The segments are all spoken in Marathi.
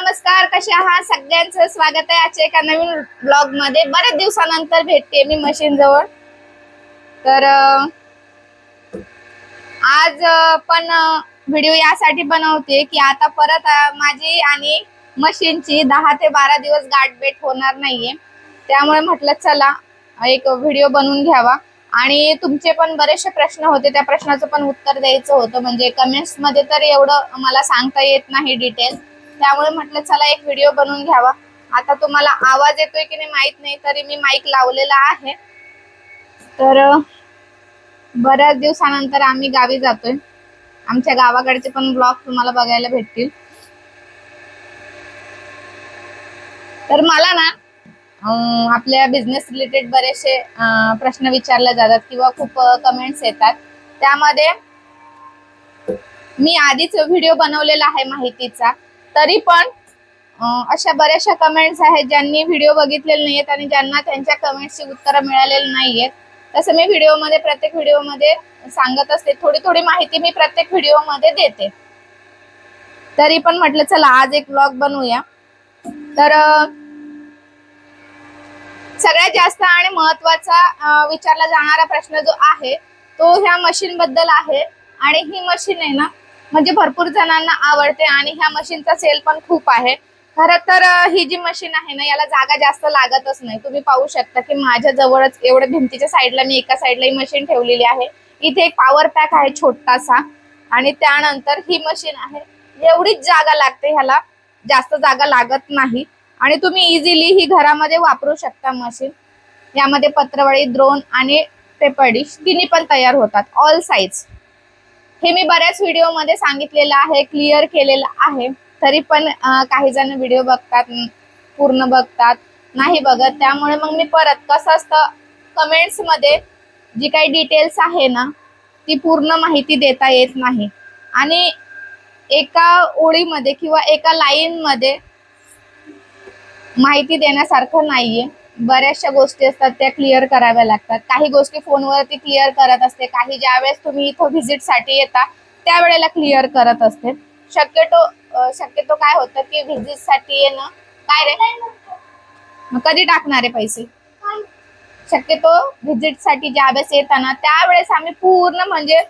नमस्कार कसे आहात? सगळ्यांचं स्वागत आहे आजच्या एका नवीन ब्लॉगमध्ये बऱ्याच दिवसानंतर भेटते मी मशीन जवळ. तर आज पण व्हिडिओ यासाठी बनवते की आता परत माझी आणि मशीनची दहा ते बारा दिवस गाठभेट होणार नाहीये. त्यामुळे म्हटलं चला एक व्हिडिओ बनवून घ्यावा. आणि तुमचे पण बरेचसे प्रश्न होते. त्या प्रश्नाचं पण उत्तर द्यायचं होतं. म्हणजे कमेंट्समध्ये तर एवढं मला सांगता येत नाही डिटेल त्यामुळे म्हटलं चला एक व्हिडिओ बनवून घ्यावा. आता तुम्हाला आवाज येतोय की नाही माहीत नाही तरी मी माईक लावलेला आहे. तर बऱ्याच दिवसानंतर आम्ही गावी जातोय. आमच्या गावाकडचे पण ब्लॉग तुम्हाला बघायला भेटतील. तर मला ना आपल्या बिझनेस रिलेटेड बरेचसे प्रश्न विचारले जातात किंवा खूप कमेंट्स येतात. त्यामध्ये मी आधीच व्हिडिओ बनवलेला आहे माहितीचा. तरी पण अशा बऱ्याचशा कमेंट्स आहेत ज्यांनी व्हिडिओ बघितलेले नाहीयेत आणि ज्यांना त्यांच्या कमेंट्सची उत्तरं मिळालेली नाहीयेत. तसं मी व्हिडिओमध्ये प्रत्येक व्हिडिओमध्ये सांगत असते. थोडी थोडी माहिती मी प्रत्येक व्हिडिओमध्ये देते. तरी पण म्हटलं चला आज एक ब्लॉग बनवूया. तर सगळ्यात जास्त आणि महत्त्वाचा विचारला जाणारा प्रश्न जो आहे तो ह्या मशीन बद्दल आहे. आणि ही मशीन आहे ना म्हणजे भरपूर जणांना आवडते आणि ह्या मशीनचा सेल पण खूप आहे. खरं तर ही जी मशीन आहे ना याला जागा जास्त लागतच नाही. तुम्ही पाहू शकता की माझ्या जवळच एवढ्या भिंतीच्या साईडला मी एका साईडला ही मशीन ठेवलेली आहे. इथे एक पॉवर पॅक आहे छोटासा आणि त्यानंतर ही मशीन आहे. एवढीच जागा लागते ह्याला. जास्त जागा लागत नाही. आणि तुम्ही इझिली ही घरामध्ये वापरू शकता मशीन यामध्ये पत्रवळी द्रोण आणि पेपर डिश तिन्ही पण तयार होतात. ऑल साईज हे मी बऱ्याच व्हिडिओमध्ये सांगितलेलं आहे क्लिअर केलेलं आहे. तरी पण काही जण व्हिडिओ बघतात पूर्ण बघतात नाही बघत. त्यामुळे मग मी परत कसं असतं कमेंट्समध्ये जी काही डिटेल्स आहे ना ती पूर्ण माहिती देता येत नाही. आणि एका ओळीमध्ये किंवा एका लाईनमध्ये माहिती देण्यासारखं नाहीये. बऱ्याचशा गोष्टी असतात त्या क्लिअर कराव्या लागतात. काही गोष्टी फोनवरती क्लिअर करत असते काही ज्यावेळेस तुम्ही इथं व्हिजिटसाठी येता त्यावेळेला क्लिअर करत असते. शक्यतो शक्यतो काय होतं की व्हिजिटसाठी येणं काय रे? मग कधी टाकणार आहे पैसे? शक्यतो व्हिजिटसाठी ज्यावेळेस येताना त्यावेळेस आम्ही पूर्ण म्हणजे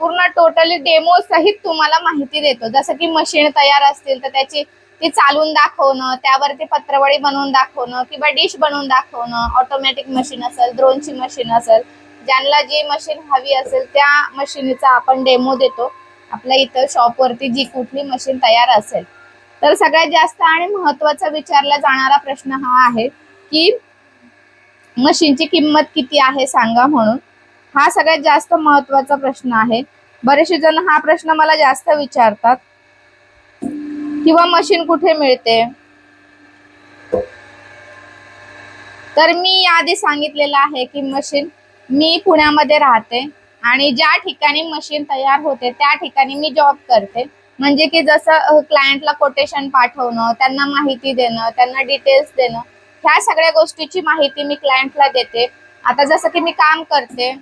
पूर्ण टोटली डेमो सहित तुम्हाला माहिती देतो. जसं की मशीन तयार असतील तर त्याची ती चालून दाखवणं त्यावरती पत्रवळी बनवून दाखवणं किंवा डिश बनवून दाखवणं ऑटोमॅटिक मशीन असेल ड्रोनची मशीन असेल ज्यांना जी मशीन हवी असेल त्या मशीनीचा आपण डेमो देतो. आपल्या इथं शॉपवरती जी कुठली मशीन तयार असेल. तर सगळ्यात जास्त आणि महत्त्वाचा विचारला जाणारा प्रश्न हा आहे की मशीनची किंमत किती आहे सांगा म्हणून. हा सगळ्यात जास्त महत्त्वाचा प्रश्न आहे. बरेचसे जण हा प्रश्न मला जास्त विचारतात. किंवा मशीन कुठे मिळते? तर मी आधी सांगितलेलं आहे की मशीन मी पुण्यामध्ये राहते आणि ज्या ठिकाणी मशीन तयार होते त्या ठिकाणी मी जॉब करते. म्हणजे की जसं क्लायंटला कोटेशन पाठवणं त्यांना माहिती देणं त्यांना डिटेल्स देणं ह्या सगळ्या गोष्टीची माहिती मी क्लायंटला देते. आता जसं की मी काम करते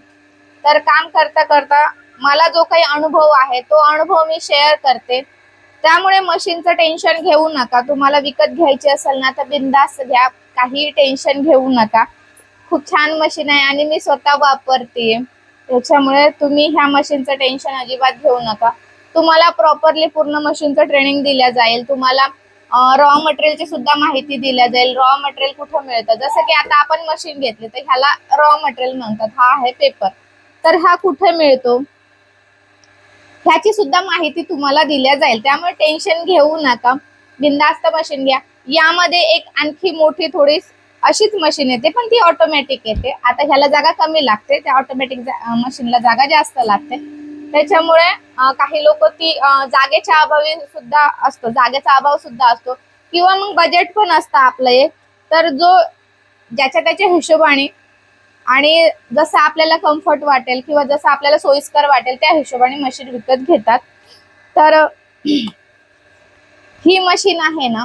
तर काम करता करता मला जो काही अनुभव आहे तो अनुभव मी शेअर करते. त्यामुळे मशीनचं टेन्शन घेऊ नका. तुम्हाला विकत घ्यायची असेल ना तर बिंदास घ्या. काही टेन्शन घेऊ नका. खूप छान मशीन आहे आणि मी स्वतः वापरते त्याच्यामुळे तुम्ही ह्या मशीनचं टेन्शन अजिबात घेऊ नका. तुम्हाला प्रॉपरली पूर्ण मशीनचं ट्रेनिंग दिल्या जाईल. तुम्हाला रॉ मटेरियलची सुद्धा माहिती दिल्या जाईल. रॉ मटेरियल कुठं मिळतं? जसं की आता आपण मशीन घेतली तर ह्याला रॉ मटेरियल म्हणतात. हा आहे पेपर तर हा कुठे मिळतो? ह्याची सुद्धा माहिती तुम्हाला दिल्या जाईल. त्यामुळे टेन्शन घेऊ नका. बिंदास्त मशीन घ्या. यामध्ये एक आणखी मोठी थोडी अशीच मशीन येते पण ती ऑटोमॅटिक येते. आता ह्याला जागा कमी लागते. त्या ऑटोमॅटिक मशीनला जागा जास्त लागते. त्याच्यामुळे काही लोक ती जागेच्या अभावी सुद्धा असतो. जागेचा अभाव सुद्धा असतो. किंवा मग बजेट पण असतं आपलं एक. तर जो ज्याच्या त्याच्या हिशोबाने आणि जसं आपल्याला कम्फर्ट वाटेल किंवा जसं आपल्याला सोयीस्कर वाटेल त्या हिशोबाने मशीन विकत घेतात. तर ही मशीन आहे ना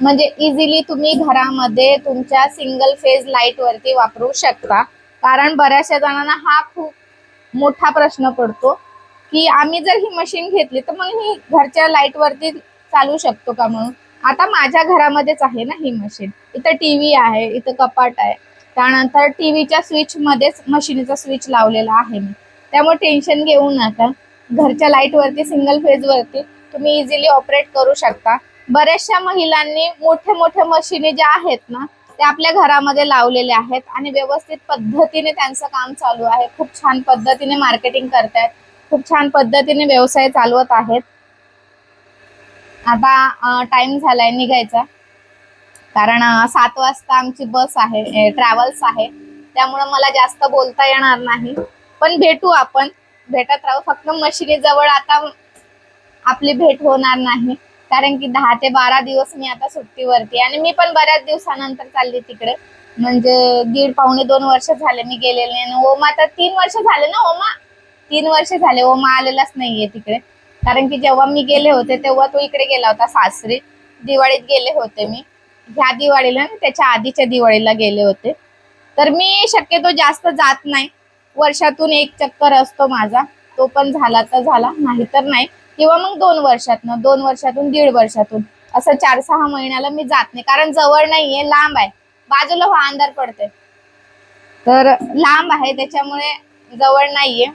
म्हणजे इझिली तुम्ही घरामध्ये तुमच्या सिंगल फेज लाइट वरती वापरू शकता. कारण बऱ्याचशा जणांना हा खूप मोठा प्रश्न पडतो की आम्ही जर ही मशीन घेतली तर मग ही घरच्या लाइट वरती चालू शकतो का म्हणून? आता माझ्या घरामध्येच आहे ना ही मशीन इथं टीव्ही आहे इथं कपाट आहे. त्यानंतर टीव्हीच्या स्विच मध्येच मशीनचा स्विच लावलेला आहे मी. त्यामुळे टेन्शन घेऊ नका. घरच्या लाइट वरती सिंगल फेज वरती तुम्ही इझिली ऑपरेट करू शकता. बऱ्याचशा महिलांनी मोठे मोठे मशीनी ज्या आहेत ना त्या आपल्या घरामध्ये लावलेले आहेत आणि व्यवस्थित पद्धतीने त्यांचं काम चालू आहे. खूप छान पद्धतीने मार्केटिंग करतायत. खूप छान पद्धतीने व्यवसाय चालवत आहेत. आता टाइम झालाय निघायचा. कारण सात वाजता आमची बस आहे ट्रॅव्हल्स आहे. त्यामुळे मला जास्त बोलता येणार नाही. पण भेटू आपण. भेटत राहू. फक्त मशिनी जवळ आता आपली भेट होणार नाही. कारण की दहा ते बारा दिवस मी आता सुट्टीवरती आणि मी पण बऱ्याच दिवसानंतर चालली तिकडे. म्हणजे दीड पावणे दोन वर्ष झाले मी गेलेले आणि ओमा तर तीन वर्ष झाले ना ओमा? तीन वर्ष झाले ओमा आलेलाच नाहीये तिकडे. कारण की जेव्हा मी गेले होते तेव्हा तो इकडे गेला होता सासरी. दिवाळीत गेले होते मी. ह्या दिवाळीला त्याच्या आधीच्या दिवाळीला गेले होते. तर मी शक्यतो जास्त जात नाही. वर्षातून एक चक्कर असतो माझा. तो पण झाला तर झाला नाही तर नाही. किंवा मग दोन वर्षातनं दोन वर्षातून दीड वर्षातून. असं चार सहा महिन्याला मी जात नाही. कारण जवळ नाहीये लांब आहे. बाजूला हो अंधार पडते तर लांब आहे त्याच्यामुळे जवळ नाहीये.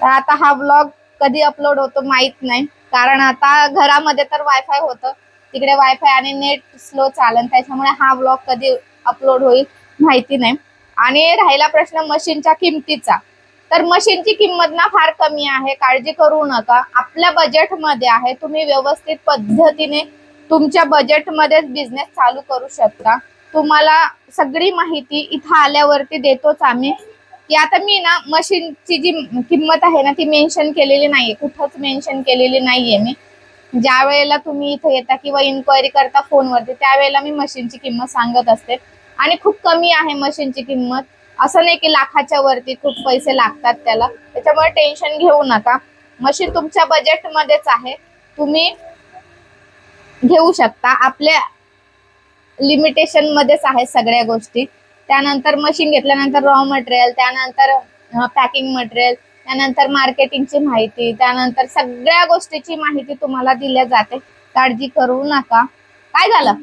तर आता हा ब्लॉग कधी अपलोड होतो माहीत नाही. कारण आता घरामध्ये तर वायफाय होतं. तिकडे वायफाय आणि नेट स्लो चालन त्याच्यामुळे हा ब्लॉग कधी अपलोड होईल माहिती नाही. आणि राहिला प्रश्न मशीनच्या किमतीचा. तर मशीनची किंमत ना फार कमी आहे काळजी करू नका. आपल्या बजेटमध्ये आहे तुम्ही व्यवस्थित पद्धतीने तुमच्या बजेटमध्येच बिझनेस चालू करू शकता. तुम्हाला सगळी माहिती इथं आल्यावरती देतोच आम्ही. की आता मी ना मशीनची जी किंमत आहे ना ती मेन्शन केलेली नाहीये. कुठंच मेन्शन केलेली नाहीये मी. ज्या वेळेला तुम्ही इथे येता किंवा इन्क्वायरी करता फोनवरती त्यावेळेला मी मशीनची किंमत सांगत असते. आणि खूप कमी आहे मशीनची किंमत. असं नाही की लाखाच्या वरती खूप पैसे लागतात त्याला. त्याच्यामुळे टेन्शन घेऊ नका. मशीन तुमच्या बजेटमध्येच आहे. तुम्ही घेऊ शकता. आपल्या लिमिटेशन मध्येच आहे सगळ्या गोष्टी. त्यानंतर मशीन घेतल्यानंतर रॉ मटेरियल त्यानंतर पॅकिंग मटेरियल त्यानंतर मार्केटिंगची माहिती त्यानंतर सगळ्या गोष्टीची माहिती तुम्हाला दिल्या जाते. काळजी करू नका. काय झालं?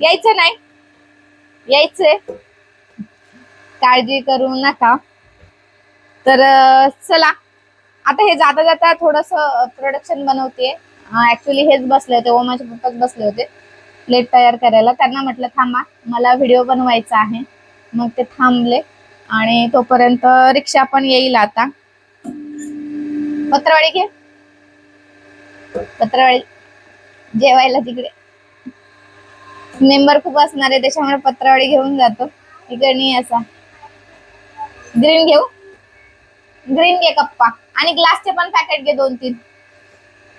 यायचं नाही. यायचंय. काळजी करू नका. तर चला. आता हे जाता जाता थोडस प्रोडक्शन बनवते ऍक्च्युली हेच बसले होते. ओमाचे पप्पाच बसले होते. प्लेट तयार करायला. त्यांना म्हटलं थांबा. मला व्हिडिओ बनवायचा आहे. मग ते थांबले. आणि तोपर्यंत रिक्षा पण येईल आता. पत्रवाडी घे. पत्रवाडी जेवायला तिकडे. मेंबर खूप असणार आहे त्याच्यामुळे पत्रावळी घेऊन जातो. इकडे नाही असा. ग्रीन घेऊ? ग्रीन घे कप्पा आणि ग्लासचे पण पॅकेट घे दोन तीन.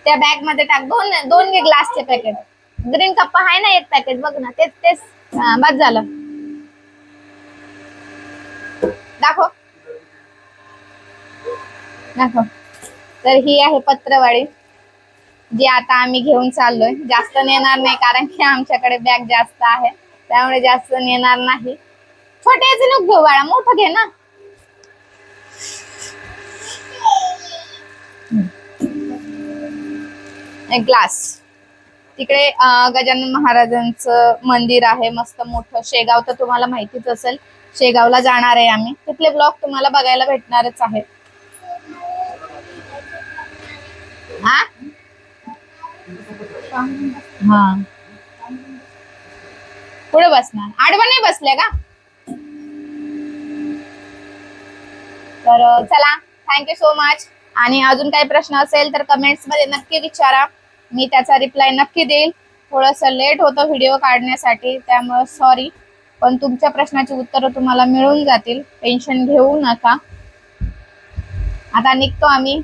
त्या बॅगमध्ये टाक. दोन दोन घे ग्लासचे पॅकेट ग्रीन कप्पा आहे ना एक पॅकेट बघ ना. तेच तेच. बस झालं. दाखव. दाखव. तर ही आहे पत्रवाडी जी आता आम्ही घेऊन चाललोय. जास्त नेणार नाही कारण की आमच्याकडे बॅग जास्त आहे. त्यामुळे जास्त नेणार नाही. छोटे नको घेऊ बाळा मोठं घे ना. एक ग्लास तिकडे गजानन महाराजांचं मंदिर आहे मस्त मोठं. शेगाव तर तुम्हाला माहितीच असेल. शेगावला जाणार आहे आम्ही. तिथले ब्लॉग तुम्हाला बघायला भेटणारच आहेत. हा? हा. पुढे बसणार. आडवा नाही बसले का? तर चला. थँक्यू सो मच आणि अजून काही प्रश्न असेल तर कमेंट्समध्ये नक्की विचारा. मी त्याचा रिप्लाय नक्की देईल. थोडस लेट होतं व्हिडिओ काढण्यासाठी त्यामुळे सॉरी पण तुमच्या प्रश्नाची उत्तरं तुम्हाला मिळून जातील. टेन्शन घेऊ नका. आता निघतो आम्ही.